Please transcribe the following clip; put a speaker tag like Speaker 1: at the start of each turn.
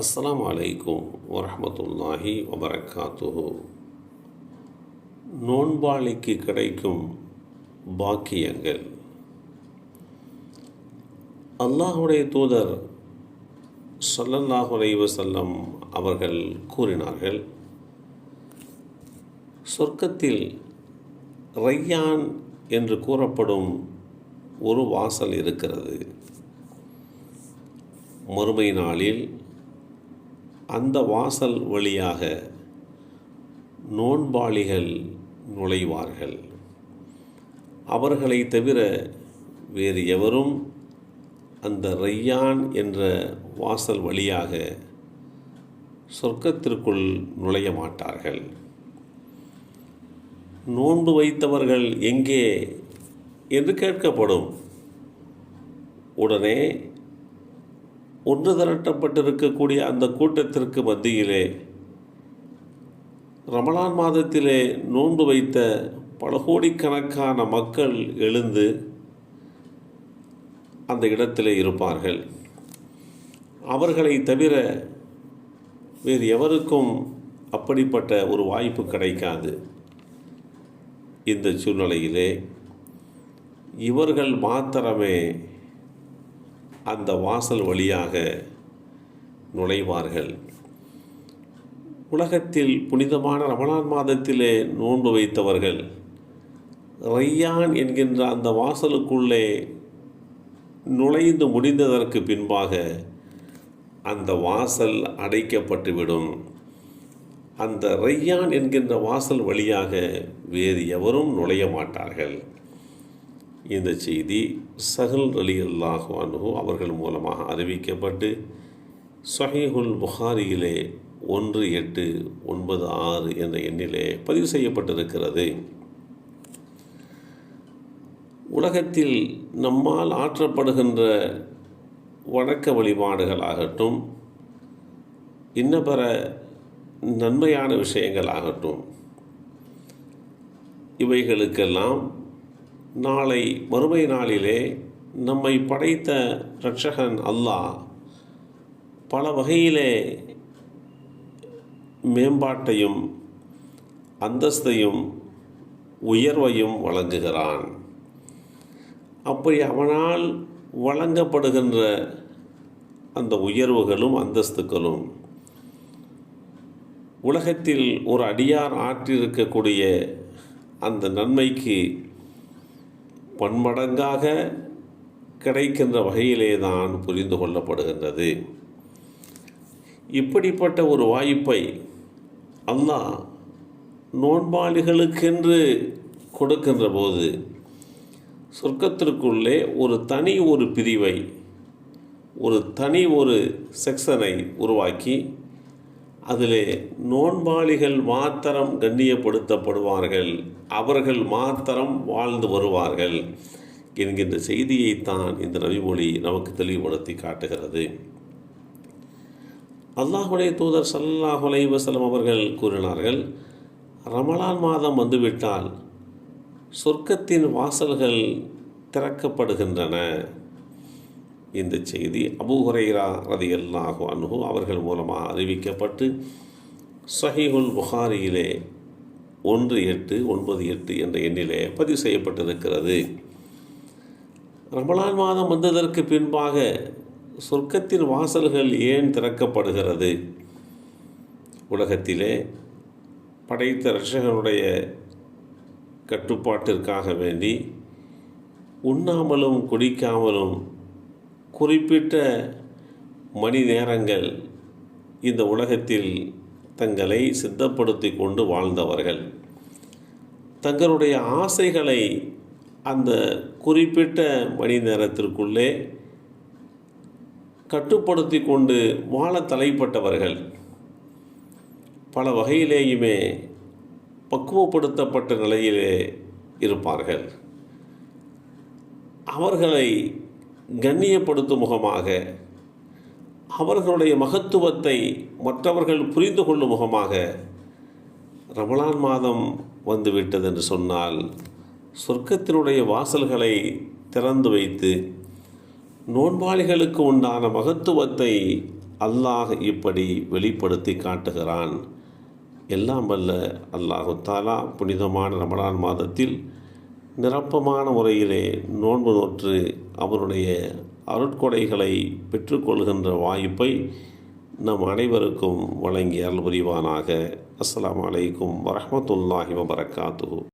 Speaker 1: அஸ்லாம் அலைக்கும் வரமத்துல்லாஹி வபரகாத்துஹு நோன்பாளிக்கு கிடைக்கும் பாக்கியங்கள். அல்லாஹுடைய தூதர் ஸல்லல்லாஹு வசல்லம் அவர்கள் கூறினார்கள் சொர்க்கத்தில் ரையான் என்று கூறப்படும் ஒரு வாசல் இருக்கிறது. மறுமை நாளில் அந்த வாசல் வழியாக நோன்பாளிகள் நுழைவார்கள். அவர்களை தவிர வேறு எவரும் அந்த ரையான் என்ற வாசல் வழியாக சொர்க்கத்திற்குள் நுழைய மாட்டார்கள். நோன்பு வைத்தவர்கள் எங்கே? என்று கேட்கப்படும். உடனே ஒன்று திரட்டப்பட்டிருக்கக்கூடிய அந்த கூட்டத்திற்கு மத்தியிலே ரமலான் மாதத்திலே நோன்பு வைத்த பல கோடிக்கணக்கான மக்கள் எழுந்து அந்த இடத்திலே இருப்பார்கள். அவர்களை தவிர வேறு எவருக்கும் அப்படிப்பட்ட ஒரு வாய்ப்பு கிடைக்காது. இந்த சூழ்நிலையிலே இவர்கள் மாத்திரமே அந்த வாசல் வழியாக நுழைவார்கள். உலகத்தில் புனிதமான ரமணான் மாதத்திலே நோன்பு வைத்தவர்கள் ரையான் என்கின்ற அந்த வாசலுக்குள்ளே நுழைந்து முடிந்ததற்கு பின்பாக அந்த வாசல் அடைக்கப்பட்டுவிடும். அந்த ரையான் என்கின்ற வாசல் வழியாக வேறு எவரும் நுழைய மாட்டார்கள். இந்த செய்தி சஹல் அலி அல்லாஹு அவர்கள் மூலமாக அறிவிக்கப்பட்டு சஹீஹுல் புகாரியிலே ஒன்று எட்டு ஒன்பது ஆறு என்ற எண்ணிலே பதிவு செய்யப்பட்டிருக்கிறது. உலகத்தில் நம்மால் ஆற்றப்படுகின்ற வணக்க வழிபாடுகளாகட்டும் இன்னபிற நன்மையான விஷயங்களாகட்டும் இவைகளுக்கெல்லாம் நாளை மறுமை நாளிலே நம்மை படைத்த ரட்சகன் அல்லாஹ் பல வகையிலே மேம்பாட்டையும் அந்தஸ்தையும் உயர்வையும் வழங்குகிறான். அப்படி அவனால் வழங்கப்படுகின்ற அந்த உயர்வுகளும் அந்தஸ்துக்களும் உலகத்தில் ஒரு அடியார் ஆற்றியிருக்கக்கூடிய அந்த நன்மைக்கு பன்மடங்காக கிடைக்கின்ற வகையிலே தான் புரிந்து கொள்ளப்படுகின்றது. இப்படிப்பட்ட ஒரு வாய்ப்பை அல்லாஹ் நோன்பாளிகளுக்கென்று கொடுக்கின்ற போது சொர்க்கத்திற்குள்ளே ஒரு தனி ஒரு பிரிவை ஒரு தனி ஒரு செக்ஷனை உருவாக்கி அதில் நோன்பாளிகள் மாத்திரம் கண்ணியப்படுத்தப்படுவார்கள் அவர்கள் மாத்திரம் வாழ்ந்து வருவார்கள் என்கின்ற செய்தியைத்தான் இந்த ரவிமொழி நமக்கு தெளிவுபடுத்தி காட்டுகிறது. அல்லாஹுடைய தூதர் சல்லாஹ் அலைவசலம் அவர்கள் கூறினார்கள் ரமலான் மாதம் வந்துவிட்டால் சொர்க்கத்தின் வாசல்கள் திறக்கப்படுகின்றன. இந்த செய்தி அபுஹுரைரா ரதி அல்லாஹு அன்ஹு அவர்கள் மூலமாக அறிவிக்கப்பட்டு சஹீஹுல் புகாரியிலே ஒன்று எட்டு ஒன்பது எட்டு என்ற எண்ணிலே பதிவு செய்யப்பட்டிருக்கிறது. ரமலான் மாதம் வந்ததற்கு பின்பாக சொர்க்கத்தின் வாசல்கள் ஏன் திறக்கப்படுகிறது? உலகத்திலே படைத்த ரட்சகனுடைய கட்டுப்பாட்டிற்காக வேண்டி உண்ணாமலும் குடிக்காமலும் குறிப்பிட்ட மணி நேரங்கள் இந்த உலகத்தில் தங்களை சித்தப்படுத்தி கொண்டு வாழ்ந்தவர்கள். தங்களுடைய ஆசைகளை அந்த குறிப்பிட்ட மணி நேரத்திற்குள்ளே கட்டுப்படுத்தி கொண்டு வாழ தலைப்பட்டவர்கள். பல வகையிலேயுமே பக்குவப்படுத்தப்பட்ட நிலையிலே இருப்பார்கள். அவர்களை கண்ணியப்படுத்தும் முகமாக அவர்களுடைய மகத்துவத்தை மற்றவர்கள் புரிந்து கொள்ளும் முகமாக ரமலான் மாதம் வந்துவிட்டது என்று சொன்னால் சொர்க்கத்தினுடைய வாசல்களை திறந்து வைத்து நோன்பாளிகளுக்கு உண்டான மகத்துவத்தை அல்லாஹ் இப்படி வெளிப்படுத்தி காட்டுகிறான். எல்லாம் வல்ல அல்லாஹு தாலா புனிதமான ரமலான் மாதத்தில் நிரப்பமான முறையிலே நோன்பு நோற்று அவருடைய அருட்கொடைகளை பெற்றுக்கொள்கின்ற வாய்ப்பை நம் அனைவருக்கும் வழங்கி அருள் புரிவானாக. அஸ்லாம் அலைக்கும் வரமத்துல்லாஹி வபரகாத்துஹு.